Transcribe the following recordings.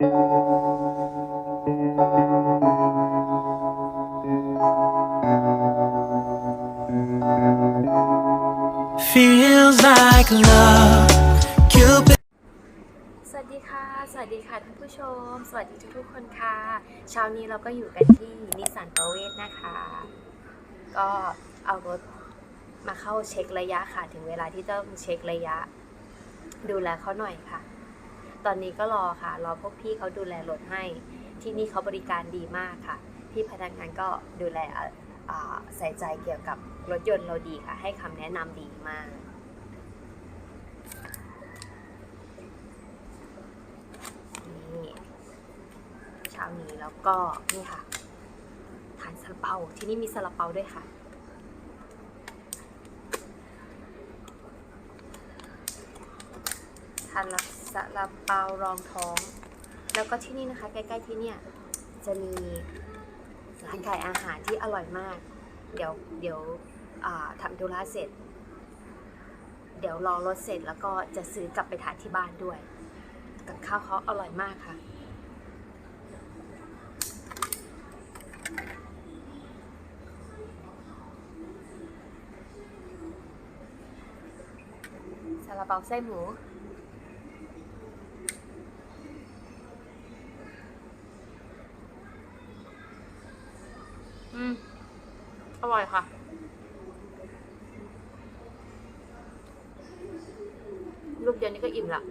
Feels like love. สวัสดีค่ะ สวัสดีค่ะท่านผู้ชม สวัสดีทุกๆคนค่ะ เช้านี้เราก็อยู่กันที่นิสสันประเวศนะคะ ก็เอารถมาเข้าเช็คระยะค่ะ ถึงเวลาที่ต้องเช็คระยะ ดูแลเขาหน่อยค่ะ ตอนนี้ก็รอค่ะ รอพวกพี่เขาดูแลรถให้ ที่นี่เขาบริการดีมากค่ะ พี่พนักงานก็ดูแลใส่ใจเกี่ยวกับรถยนต์เราดีค่ะ ให้คำแนะนำดีมากนี่เช้านี้แล้วก็นี่ค่ะทานซาลาเปาที่นี่มีซาลาเปาด้วยค่ะทาน ซาลาเปารองท้อง แล้วก็ที่นี่นะคะ ใกล้ๆที่เนี่ยจะมีร้านขายอาหารที่อร่อยมาก เดี๋ยวเดี๋ยวทำธุระเสร็จ เดี๋ยวรอรถเสร็จแล้วก็จะซื้อกลับไปทานที่บ้านด้วย กับข้าวเขาอร่อยมากค่ะซาลาเปาไส้หมู อืม อ ร่อยค่ะ ลูกเดียวนี้ก็อิ่มละ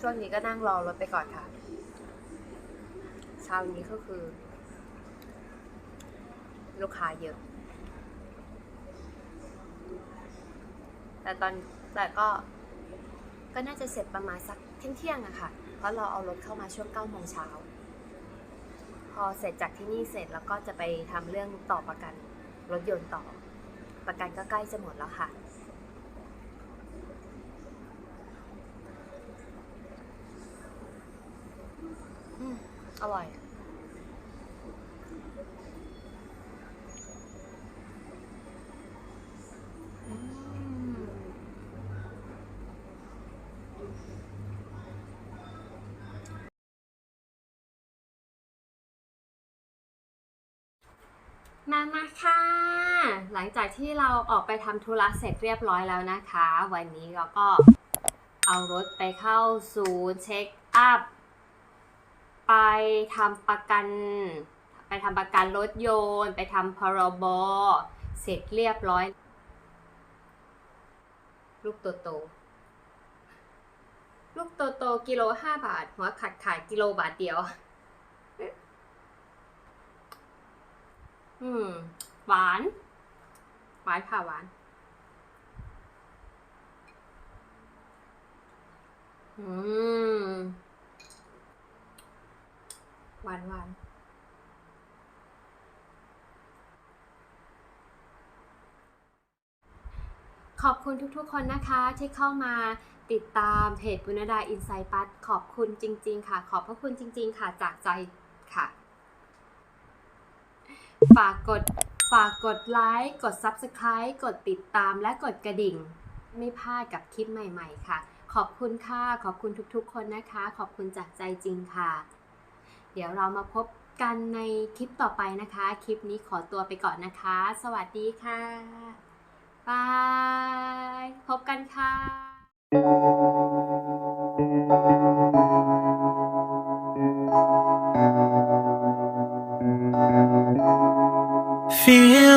ช่วงนี้ก็นั่งรอรถไปก่อนค่ะ เช้านี้ก็คือ ลูกค้าเยอะ แต่ตอนแต่ก็ก็น่าจะเสร็จประมาณสัก เที่ยงๆอะค่ะ เพราะเราเอารถเข้ามาช่วง9โมงเช้า พอเสร็จจากที่นี่เสร็จแล้วก็จะไปทำเรื่องต่อประกันรถยนต์ต่อ ประกันก็ใกล้จะหมดแล้วค่ะ อืมอร่อย มามาค่ะ หลังจากที่เราออกไปทำธุระเสร็จเรียบร้อยแล้วนะคะ วันนี้เราก็เอารถไปเข้าศูนย์เช็คอัพ ไปทำประกัน ไปทำประกันรถยนต์ ไปทำพรบ เสร็จเรียบร้อย ลูกโตโต ลูกโตโตกิโลห้าบาท หัวขัดขายกิโลบาทเดียว อืม หวาน หวานค่ะหวาน อืม หวานหวานขอบคุณทุกๆ คนนะคะที่เข้ามาติดตามเพจบุญดาอินไซต์ปัตขอบคุณจริง ๆ ค่ะ ขอบพระคุณจริง ๆ ค่ะจากใจค่ะ ฝากกดฝากกดไลค์ กด Subscribe กดติดตามและกดกระดิ่ง ไม่พลาดกับคลิปใหม่ๆ ค่ะ ขอบคุณค่ะ ขอบคุณทุกๆ คนนะคะ ขอบคุณจากใจจริงค่ะ เดี๋ยวเรามาพบกันในคลิปต่อไปนะคะ คลิปนี้ขอตัวไปก่อนนะคะ สวัสดีค่ะบายพบกันค่ะ Be.